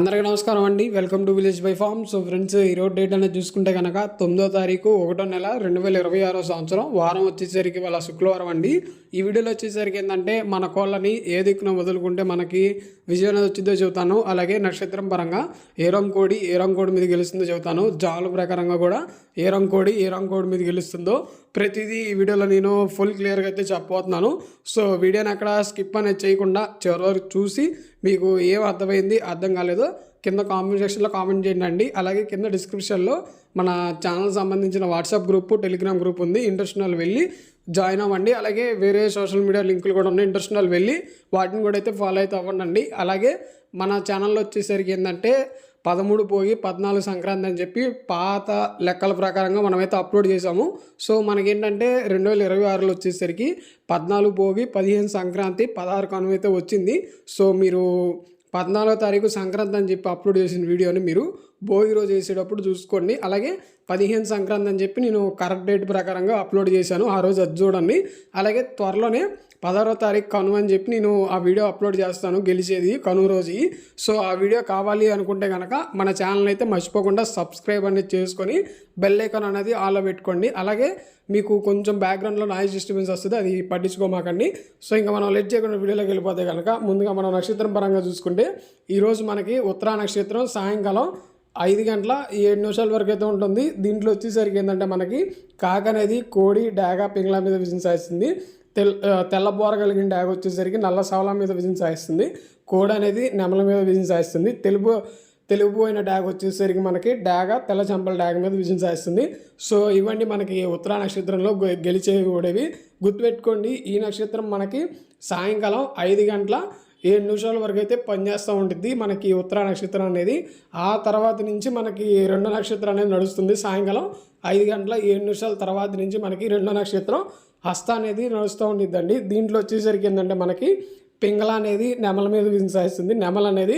అందరికీ నమస్కారం అండి. Welcome to village by farm so friends ఈరోజు డేట్ అనేది చూసుకుంటే కనుక తొమ్మిదో తారీఖు ఒకటో నెల రెండు వేల ఇరవై ఆరో సంవత్సరం వారం వచ్చేసరికి వాళ్ళ శుక్రవారం అండి. ఈ వీడియోలో వచ్చేసరికి ఏంటంటే మన కోళ్ళని ఏ దిక్కున వదులుకుంటే మనకి విజయం అనేది వచ్చిందో చెబుతాను. అలాగే నక్షత్రం పరంగా ఏ కోడి ఏ కోడి మీద గెలుస్తుందో చెబుతాను. జాలు ప్రకారంగా కూడా ఏ కోడి ఏ కోడి మీద గెలుస్తుందో ప్రతిదీ ఈ వీడియోలో నేను ఫుల్ క్లియర్గా అయితే చెప్పబోతున్నాను. సో వీడియోని అక్కడ స్కిప్ అనేది చేయకుండా చివరి వరకు చూసి మీకు ఏం అర్థమైంది అర్థం కాలేదో కింద కామెంట్ సెక్షన్లో కామెంట్ చేయండి అండి. అలాగే కింద డిస్క్రిప్షన్లో మన ఛానల్ సంబంధించిన వాట్సాప్ గ్రూప్ టెలిగ్రామ్ గ్రూప్ ఉంది. ఇంట్రెస్ట్ వెళ్ళి జాయిన్ అవ్వండి. అలాగే వేరే సోషల్ మీడియా లింకులు కూడా ఉన్నాయి. ఇంట్రెస్ట్ వెళ్ళి వాటిని కూడా అయితే ఫాలో అయితే అవ్వండి. అలాగే మన ఛానల్లో వచ్చేసరికి ఏంటంటే పదమూడు పోయి పద్నాలుగు సంక్రాంతి అని చెప్పి పాత లెక్కల ప్రకారంగా మనమైతే అప్లోడ్ చేసాము సో మనకేంటంటే రెండు వేల ఇరవై ఆరులో వచ్చేసరికి పద్నాలుగు పోగి పదిహేను సంక్రాంతి పదహారు కనుమ అయితే వచ్చింది. సో మీరు పద్నాలుగో తారీఖు సంక్రాంతి అని చెప్పి అప్లోడ్ చేసిన వీడియోని మీరు భోగి రోజు వేసేటప్పుడు చూసుకోండి. అలాగే పదిహేను సంక్రాంతి అని చెప్పి నేను కరెక్ట్ డేట్ ప్రకారంగా అప్లోడ్ చేశాను ఆ రోజు అది చూడండి. అలాగే త్వరలోనే పదహారో తారీఖు కను అని చెప్పి నేను ఆ వీడియో అప్లోడ్ చేస్తాను గెలిచేది కను రోజు. సో ఆ వీడియో కావాలి అనుకుంటే కనుక మన ఛానల్ అయితే మర్చిపోకుండా సబ్స్క్రైబ్ అనేది చేసుకొని బెల్ ఐకాన్ అనేది ఆలో పెట్టుకోండి. అలాగే మీకు కొంచెం బ్యాక్గ్రౌండ్లో నాయిస్ డిస్టర్బెన్స్ వస్తుంది అది పట్టించుకోమాకండి. సో ఇంకా మనం లెట్ చేయకుండా వీడియోలోకి వెళ్ళిపోతే కనుక ముందుగా మనం నక్షత్రం పరంగా చూసుకుంటే ఈరోజు మనకి ఉత్తరా నక్షత్రం సాయంకాలం ఐదు గంటల ఏడు నిమిషాల వరకు అయితే ఉంటుంది. దీంట్లో వచ్చేసరికి ఏంటంటే మనకి కాక అనేది కోడి డాగా పింగళ మీద విజయం సాధిస్తుంది తెల్ తెల్లబోర కలిగిన డాగ్ వచ్చేసరికి నల్ల సవల మీద విజయం సాధిస్తుంది కోడి అనేది నెమల మీద విజయం సాధిస్తుంది తెలుపు తెలుగుపోయిన డాగ్ వచ్చేసరికి మనకి డాగ తెల్ల చంపల డాగ్ మీద విజయం సాధిస్తుంది సో ఇవన్నీ మనకి ఉత్తర నక్షత్రంలో గెలిచేవి గెలిచేవి గుర్తుపెట్టుకోండి ఈ నక్షత్రం మనకి సాయంకాలం ఐదు గంటల ఏడు నిమిషాల వరకు అయితే పనిచేస్తూ ఉంటుంది మనకి ఉత్తర నక్షత్రం అనేది. ఆ తర్వాత నుంచి మనకి రెండో నక్షత్రం అనేది నడుస్తుంది. సాయంకాలం ఐదు గంటల ఏడు నిమిషాల తర్వాత నుంచి మనకి రెండో నక్షత్రం హస్త అనేది నడుస్తూ ఉండిద్దండి. దీంట్లో వచ్చేసరికి ఏంటంటే మనకి పింగళ అనేది నెమల మీద విజయం సాధిస్తుంది నెమల అనేది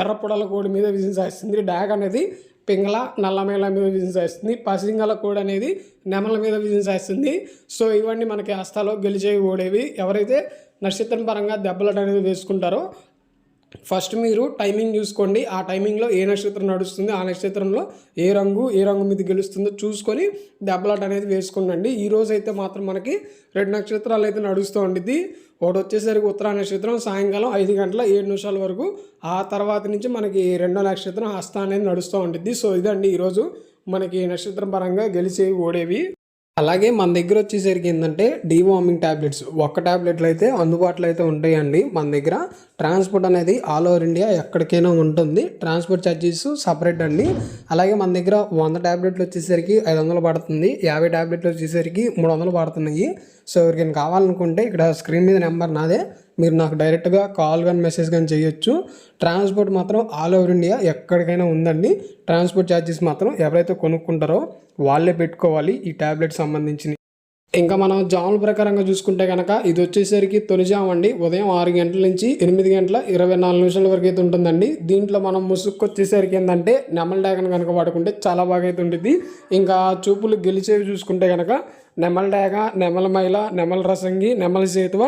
ఎర్ర పొడల కోడి మీద విజయం సాధిస్తుంది డాగ్ అనేది పింగళ నల్లమేళ మీద విజయం సాధిస్తుంది పసింగల కోడి అనేది నెమల మీద విజయం సాధిస్తుంది సో ఇవన్నీ మనకి హస్తాలో గెలిచేవి ఓడేవి. ఎవరైతే నక్షత్రం పరంగా దెబ్బలు అనేది వేసుకుంటారో ఫస్ట్ మీరు టైమింగ్ చూసుకోండి. ఆ టైమింగ్లో ఏ నక్షత్రం నడుస్తుంది ఆ నక్షత్రంలో ఏ రంగు ఏ రంగు మీద గెలుస్తుందో చూసుకొని దెబ్బలాట అనేది వేసుకుండండి. ఈ రోజు అయితే మాత్రం మనకి రెండు నక్షత్రాలు అయితే నడుస్తూ ఉండిద్ది. ఒకటి వచ్చేసరికి ఉత్తరా నక్షత్రం సాయంకాలం ఐదు గంటల ఏడు నిమిషాల వరకు. ఆ తర్వాత నుంచి మనకి రెండో నక్షత్రం హస్త అనేది నడుస్తూ ఉండిద్ది. సో ఇదండి ఈరోజు మనకి నక్షత్రం పరంగా గెలిచేవి ఓడేవి. అలాగే మన దగ్గర వచ్చేసరికి ఏంటంటే డీవార్మింగ్ ట్యాబ్లెట్స్ ఒక్క ట్యాబ్లెట్లు అయితే అందుబాటులో అయితే ఉంటాయండి మన దగ్గర. ట్రాన్స్పోర్ట్ అనేది ఆల్ ఓవర్ ఇండియా ఎక్కడికైనా ఉంటుంది. ట్రాన్స్పోర్ట్ ఛార్జెస్ సపరేట్ అండి. అలాగే మన దగ్గర వంద ట్యాబ్లెట్లు వచ్చేసరికి ఐదు వందలు పడుతుంది. యాభై ట్యాబ్లెట్లు వచ్చేసరికి మూడు వందలు పడుతున్నాయి. సో ఎవరికైనా కావాలనుకుంటే ఇక్కడ స్క్రీన్ మీద నెంబర్ నాదే. మీరు నాకు డైరెక్ట్గా కాల్ కానీ మెసేజ్ కానీ చేయొచ్చు. ట్రాన్స్పోర్ట్ మాత్రం ఆల్ ఓవర్ ఇండియా ఎక్కడికైనా ఉందండి. ట్రాన్స్పోర్ట్ ఛార్జెస్ మాత్రం ఎవరైతే కొనుక్కుంటారో వాళ్ళే పెట్టుకోవాలి ఈ ట్యాబ్లెట్ సంబంధించి ఇంకా మనం జాముల ప్రకారంగా చూసుకుంటే కనుక ఇది వచ్చేసరికి తొలి జాము అండి ఉదయం ఆరు గంటల నుంచి ఎనిమిది గంటల ఇరవై నాలుగు నిమిషాల వరకు అయితే ఉంటుందండి. దీంట్లో మనం ముసుక్కు వచ్చేసరికి ఏంటంటే నెమల డాగను కనుక వాడుకుంటే చాలా బాగా అయితే ఉంటుంది ఇంకా చూపులు గెలిచేవి చూసుకుంటే కనుక నెమల డ్యాగ నెమల మైల నెమల రసంగి నెమల సేతువ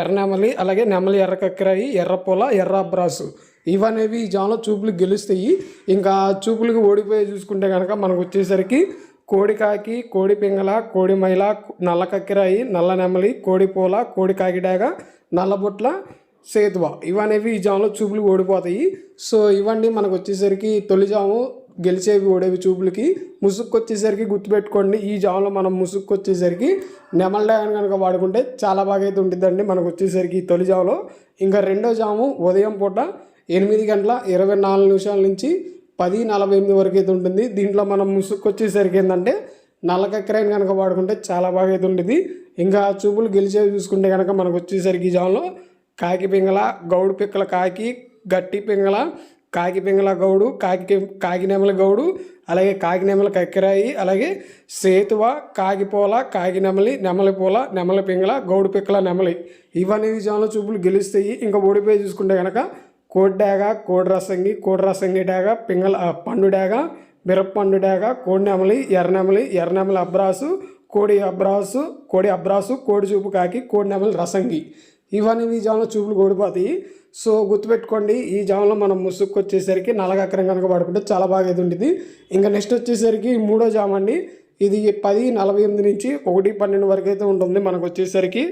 ఎర్ర నెమలి అలాగే నెమలి ఎర్ర కక్కిరాయి ఎర్ర పొల ఎర్ర అబ్రాసు. ఇవనేవి ఈ జాన్లో చూపులు గెలుస్తాయి. ఇంకా చూపులకు ఓడిపోయి చూసుకుంటే కనుక మనకు వచ్చేసరికి కోడి కాకి కోడి పింగళ కోడి మైల నల్ల కక్కిరాయి నల్ల నెమలి కోడి పూల కోడి కాకిడాగ నల్లబొట్ల సేతువ ఇవనేవి ఈ జాములో చూపులు ఓడిపోతాయి. సో ఇవన్నీ మనకు వచ్చేసరికి తొలి జాము గెలిచేవి ఓడేవి చూపులకి. ముసుక్కు వచ్చేసరికి గుర్తుపెట్టుకోండి ఈ జాములో మనం ముసుక్కు వచ్చేసరికి నెమల కనుక వాడుకుంటే చాలా బాగా అయితే ఉంటుందండి మనకు వచ్చేసరికి తొలిజాములో తొలి జాములో. ఇంకా రెండో జాము ఉదయం పూట ఎనిమిది గంటల ఇరవై నాలుగు నిమిషాల నుంచి పది నలభై ఎనిమిది వరకు అయితే ఉంటుంది. దీంట్లో మనం ముసుకొచ్చేసరికి ఏంటంటే ఏంటంటే నల్లకక్కరైన కనుక వాడుకుంటే చాలా బాగా అయితే ఉంటుంది. ఇంకా చూపులు గెలిచేవి చూసుకుంటే కనుక మనకు వచ్చేసరికి ఈ జాములో కాకి పింగళ గౌడు పిక్కల కాకి గట్టి పింగళ కాకి పింగళ గౌడు కాకి కాకినెమల గౌడు అలాగే కాకి నెమల కక్కిరాయి అలాగే సేతువ కాకిపోల కాకి నెమలి పూల నెమలి పింగళ గౌడు పిక్కల నెమలి. ఇవన్నీ జాములో చూపులు గెలుస్తాయి. ఇంకా ఓడిపోయి చూసుకుంటే కనుక కోడి డాగ కోడి రసంగి కోడి రసంగి డాగ పింగళ పండు డాగ మిరప్పండు డాగ కోడినెమలి ఎర్రనెమలి ఎర్రనెమలి అబ్రాసు కోడి అబ్రాసు కోడి అబ్రాసు కోడి చూపు కాకి కోడినెమలి రసంగి. ఇవన్నీ ఈ జామ్లో చూపులు కూడిపోతాయి. సో గుర్తుపెట్టుకోండి ఈ జామ్లో మనం ముసుక్కు వచ్చేసరికి నలగక్కరం కనుక పడుకుంటే చాలా బాగా ఇది ఉంటుంది ఇంకా నెక్స్ట్ వచ్చేసరికి మూడో జామ అండి ఇది పది నలభై ఎనిమిది నుంచి ఒకటి పన్నెండు వరకు అయితే ఉంటుంది మనకు వచ్చేసరికి.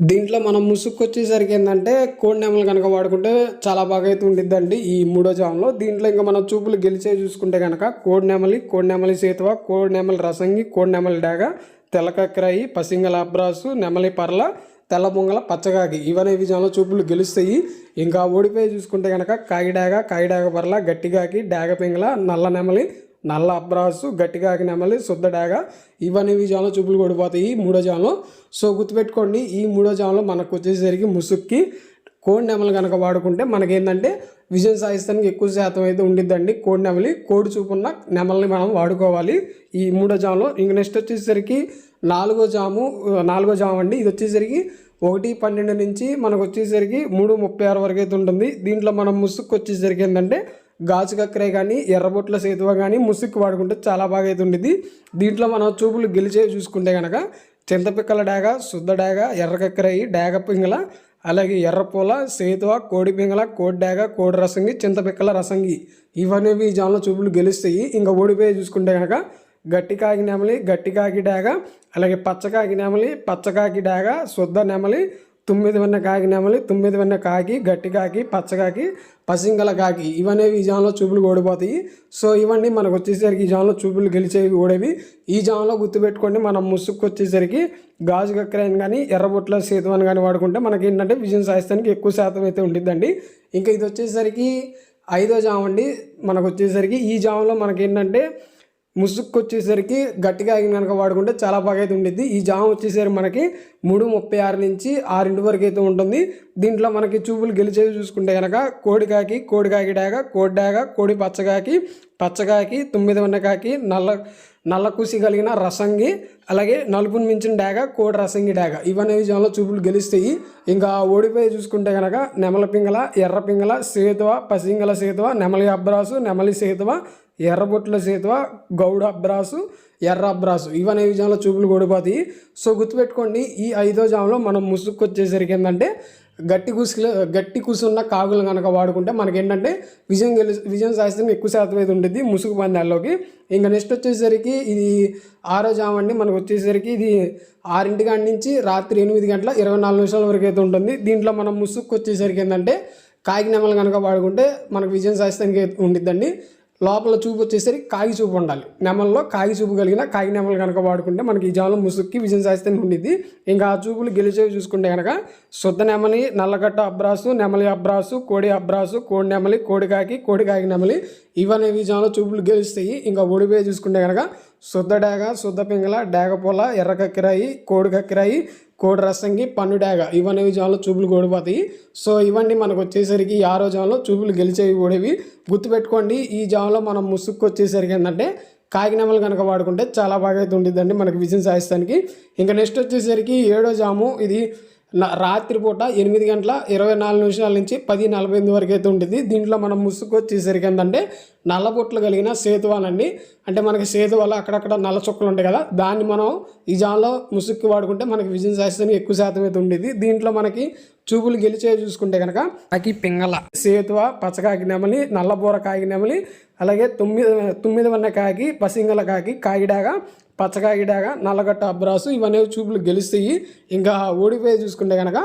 దీంట్లో మనం ముసుగు వచ్చేసరికి ఏంటంటే కోడి నెమలు కనుక వాడుకుంటే చాలా బాగా అయితే ఉండిద్దండి ఈ మూడో జామంలో. దీంట్లో ఇంకా మనం చూపులు గెలిచే చూసుకుంటే కనుక కోడి నెమలి కోడి నెమలి సేతువ కోడి నెమలి రసంగి కోడి నెమలి డాగ తెల్లకక్రాయి పసింగల అబ్రాసు నెమలి పర్ల తెల్ల పొంగల పచ్చగాకి ఇవన్నీ విజయంలో చూపులు గెలుస్తాయి. ఇంకా ఓడిపోయి చూసుకుంటే కనుక కాగిడాగ కాగిడాగ పర్ల గట్టిగాకి డాగ పింగల నల్ల నెమలి నల్ల అబ్రాసు గట్టిగాకి నెమలి శుద్ధ డాగ. ఇవన్నీ విజయంలో చూపులు ఓడిపోతాయి మూడో జామంలో సో గుర్తుపెట్టుకోండి ఈ మూడో జామంలో మనకు వచ్చేసరికి ముసుక్కి కోడి నెమలు కనుక వాడుకుంటే మనకేంటంటే విజయం సాధిస్తానికి ఎక్కువ శాతం అయితే ఉండిద్దండి కోడి నెమలి. కోడి చూపున్న నెమల్ని మనం వాడుకోవాలి ఈ మూడో జాములో ఇంక నెక్స్ట్ వచ్చేసరికి నాలుగో జాము నాలుగో జాము అండి. ఇది వచ్చేసరికి ఒకటి పన్నెండు నుంచి మనకు వచ్చేసరికి మూడు ముప్పై ఆరు వరకు అయితే ఉంటుంది. దీంట్లో మనం ముసుక్కు వచ్చేసరికి ఏంటంటే గాజు కక్కరే కానీ ఎర్రబొట్ల సేతువ కానీ ముసుక్కు వాడుకుంటే చాలా బాగా అయితే ఉండేది దీంట్లో మనం చూపులు గెలిచే చూసుకుంటే కనుక చింతపిక్కల డాగ శుద్ధ డాగ ఎర్ర కక్కరయి డాగ పింగల అలాగే ఎర్రపూల సేతువ కోడి పింగల కోడి డాగ కోడి రసంగి చింతపిక్కల రసంగి ఇవన్నీ ఈ జాన్లో చూపులు గెలుస్తాయి. ఇంకా ఓడిపోయి చూసుకుంటే కనుక గట్టి కాకి నెమలి గట్టి కాకి డాగ అలాగే పచ్చకాకి నెమలి పచ్చకాకి డాగ శుద్ధ నెమలి తొమ్మిది వెన్న కాకి నెమలి తొమ్మిది వెన్న కాకి గట్టి కాకి పచ్చకాకి పసింగల కాకి ఇవన్నీ ఈ జాన్లో చూపులు ఓడిపోతాయి. సో ఇవన్నీ మనకు వచ్చేసరికి ఈ జాన్లో చూపులు గెలిచేవి ఓడేవి. ఈ జాన్లో గుర్తుపెట్టుకోండి మనం ముసుక్కు వచ్చేసరికి గాజు కక్కరైన కానీ ఎర్రబొట్ల సేతువని కానీ వాడుకుంటే మనకి ఏంటంటే విజయం సాధిస్తానికి ఎక్కువ శాతం అయితే ఉంటుందండి ఇంకా ఇది వచ్చేసరికి ఐదో జామ అండి మనకు వచ్చేసరికి ఈ జామలో మనకి ఏంటంటే ముసుక్కు వచ్చేసరికి గట్టిగా ఆగిన కనుక వాడుకుంటే చాలా బాగా అయితే ఉండేది ఈ జామ వచ్చేసరికి మనకి మూడు ముప్పై ఆరు నుంచి ఆరింటి వరకు అయితే ఉంటుంది. దీంట్లో మనకి చూపులు గెలిచేవి చూసుకుంటే కనుక కోడికాకి కోడికాకి డాగ కోడి డాగ కోడి పచ్చగాకి పచ్చగాకి తొమ్మిది ఉన్నకాకి నల్ల నల్ల కూసి కలిగిన రసంగి అలాగే నలుపుని మించిన డాగ కోడి రసంగి డాగ. ఇవన్నీ విజయంలో చూపులు గెలుస్తాయి. ఇంకా ఓడిపోయి చూసుకుంటే కనుక నెమల పింగల ఎర్ర పింగల సేతువ పసింగల సేతువ నెమలి అబ్రాసు నెమలి సేతువ ఎర్రబొట్ల సేతువ గౌడ అబ్రాసు ఎర్ర అబ్రాసు. ఇవన్నీ విజయంలో చూపులు కూడిపోతాయి. సో గుర్తుపెట్టుకోండి ఈ ఐదో జాములో మనం ముసుగు వచ్చేసరికి ఏంటంటే గట్టి కుసులు గట్టి కుసున్న కాగులు కనుక వాడుకుంటే మనకి ఏంటంటే విజయం గెలి విజయం సాధిస్తే ఎక్కువ శాతం అయితే ఉంటుంది ముసుగు పందాల్లోకి. ఇంకా నెక్స్ట్ వచ్చేసరికి ఇది ఆరో జామ అండి. మనకు వచ్చేసరికి ఇది ఆరింటి గంట నుంచి రాత్రి ఎనిమిది గంటల ఇరవై నాలుగు నిమిషాల వరకు అయితే ఉంటుంది. దీంట్లో మనం ముసుగుకు వచ్చేసరికి ఏంటంటే కాగి నెమలు కనుక వాడుకుంటే మనకు విజయం సాధిస్తానికి ఉండిద్దండి. లోపల చూపు వచ్చేసరికి కాగి చూపు ఉండాలి. నెమల్లో కాగి చూపు కలిగిన కాగి నెమలు కనుక వాడుకుంటే మనకి ఈ జాలం ముసుక్కి విజయం సాధిస్తానికి ఉండిద్ది. ఇంకా ఆ చూపులు గెలిచేవి చూసుకుంటే కనుక శుద్ధ నెమలి నల్లగట్ట అబ్రాసు నెమలి అబ్రాసు కోడి అబ్రాసు కోడి నెమలి కోడి కాకి కోడి కాగి నెమలి ఇవన్నీ విజయంలో చూపులు గెలుస్తాయి. ఇంకా ఒడిపోయి చూసుకుంటే కనుక శుద్ధ డేగ శుద్ధ పింగళ డాగపొల ఎర్ర కక్కిరాయి కోడి కక్కిరాయి కోడి రసంగి పన్ను డాగ ఇవన్నీ విజయంలో చూపులు ఓడిపోతాయి సో ఇవన్నీ మనకు వచ్చేసరికి ఆరో జాంలో చూపులు గెలిచేవి ఓడేవి గుర్తుపెట్టుకోండి ఈ జాంలో మనం ముసుక్కు వచ్చేసరికి ఏంటంటే కాకినామలు కనుక వాడుకుంటే చాలా బాగా అయితే ఉండిద్దండి మనకి విజయం సాధిస్తానికి. ఇంకా నెక్స్ట్ వచ్చేసరికి ఏడో జాము ఇది రాత్రిపూట ఎనిమిది గంటల ఇరవై నాలుగు నిమిషాల నుంచి పది నలభై ఎనిమిది వరకు అయితే ఉంటుంది. దీంట్లో మనం ముసుగు వచ్చేసరికి ఏంటంటే నల్లబొట్లు కలిగిన సేతువానండి అంటే మనకి సేతు వల్ల అక్కడక్కడ నల్ల చుక్కలు ఉంటాయి కదా దాన్ని మనం ఈ జాన్లో ముసుక్కి వాడుకుంటే మనకి విజయం శాస్త్రానికి ఎక్కువ శాతం అయితే ఉండేది. దీంట్లో మనకి చూపులు గెలిచే చూసుకుంటే కనుక అకి పింగళ సేతువ పచ్చకాకి నెమలి నల్లబూర కాకి నెమలి అలాగే తొమ్మిది తొమ్మిది వన్న కాకి పసింగల కాకి కాకిడాగా పచ్చకాకిడాగా నల్లగట్ట అబ్రాసు ఇవన్నీ చూపులు గెలుస్తాయి. ఇంకా ఓడిపోయి చూసుకుంటే కనుక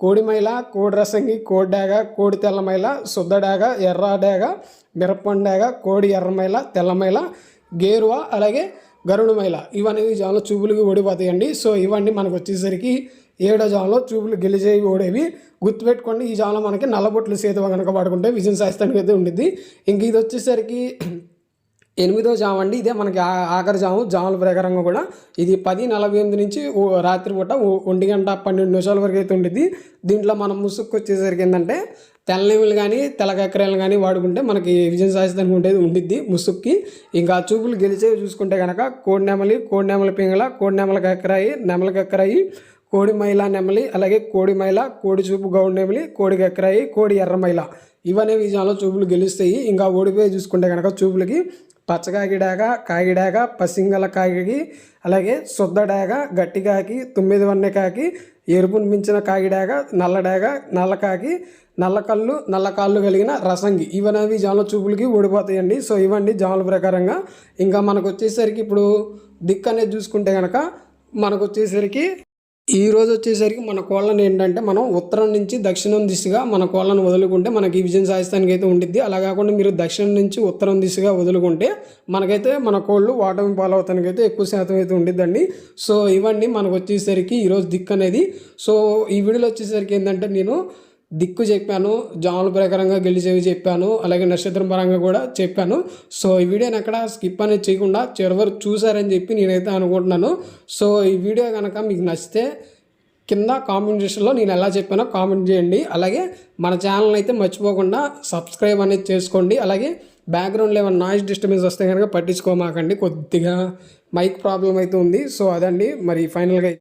కోడిమైల కోడిరసంగి కోడిడాగ కోడి తెల్లమైల శుద్ధ డాగ ఎర్ర మిరప్పండాగ కోడి ఎర్రమైల తెల్లమైల గేరువ అలాగే గరుడుమైల ఇవన్నీ జాన్లో చూపులకి ఓడిపోతాయండి. సో ఇవన్నీ మనకు వచ్చేసరికి ఏడో జాన్లో చూపులు గెలిచేవి ఓడేవి. గుర్తుపెట్టుకోండి ఈ జాన్లో మనకి నల్లబొట్లు సేతువ కనుక పడుకుంటే విజయం శాస్త్రానికి అయితే ఉండిద్ది. ఇంక ఇది వచ్చేసరికి ఎనిమిదో జాము అండి. ఇదే మనకి ఆ- ఆఖరి జాము జాముల ప్రకారంగా కూడా. ఇది పది నలభై ఎనిమిది నుంచి ఓ- రాత్రిపూట ఒంటి గంట పన్నెండు నిమిషాల వరకు అయితే ఉండిద్ది. దీంట్లో మనం ముసుక్కు వచ్చేసరికి ఏంటంటే తెల్లనివులు కానీ తెల్లకక్కరాలు కానీ వాడుకుంటే మనకి విజయం సాధిస్తానికి ఉండేది ఉండిద్ది ముసుక్కి. ఇంకా చూపులు గెలిచేవి చూసుకుంటే కనుక కోడి నెమలి కోడి నెమల పింగళ కోడి నెమల కక్కరాయి నెమల కక్కరాయి కోడి మైల నెమలి అలాగే కోడి మైల కోడి చూపు గౌడ్ నెమలి కోడి కక్కరాయి కోడి ఎర్ర మైల. ఇవన్నీ విజయంలో చూపులు గెలుస్తాయి. ఇంకా ఓడిపోయి చూసుకుంటే కనుక చూపులకి పచ్చకాకి కాగిడాగ పసింగల కాగి అలాగే శుద్ధ డాగ గట్టి కాకి తొమ్మిది వన్నె కాకి ఎరుపును మించిన కాగిడాగ నల్లడాగ నల్ల నల్లకళ్ళు నల్ల కాకి నల్ల కళ్ళు నల్ల కాళ్ళు కలిగిన రసంగి. ఇవనేవి జాముల చూపులకి ఓడిపోతాయండి సో ఇవ్వండి జాముల ప్రకారంగా. ఇంకా మనకు వచ్చేసరికి ఇప్పుడు దిక్కు అనేది చూసుకుంటే కనుక మనకు వచ్చేసరికి ఈ రోజు వచ్చేసరికి మన కోళ్ళను ఏంటంటే మనం ఉత్తరం నుంచి దక్షిణం దిశగా మన కోళ్ళను వదులుకుంటే మనకి విజయం సాధిస్తానికి అయితే ఉండిద్ది. అలా కాకుండా మీరు దక్షిణం నుంచి ఉత్తరం దిశగా వదులుకుంటే మనకైతే మన కోళ్ళు వాటమి పాలవుతానికి అయితే ఎక్కువ శాతం అయితే ఉండిద్దండి. సో ఇవన్నీ మనకు వచ్చేసరికి ఈరోజు దిక్కు అనేది. సో ఈ వీడియోలో వచ్చేసరికి ఏంటంటే నేను దిక్కు చెప్పాను జాముల ప్రకారంగా గెలిచేవి చెప్పాను అలాగే నక్షత్రం పరంగా కూడా చెప్పాను. సో ఈ వీడియోని ఎక్కడ స్కిప్ అనేది చేయకుండా చివరి చూసారని చెప్పి నేనైతే అనుకుంటున్నాను. సో ఈ వీడియో కనుక మీకు నచ్చితే కింద కామెంట్ సెక్షన్లో నేను ఎలా చెప్పానో కామెంట్ చేయండి. అలాగే మన ఛానల్ అయితే మర్చిపోకుండా సబ్స్క్రైబ్ అనేది చేసుకోండి. అలాగే బ్యాక్గ్రౌండ్లో ఏమైనా నాయిస్ డిస్టర్బెన్స్ వస్తే కనుక పట్టించుకోమాకండి. కొద్దిగా మైక్ ప్రాబ్లం అయితే ఉంది. సో అదండి. మరి ఫైనల్గా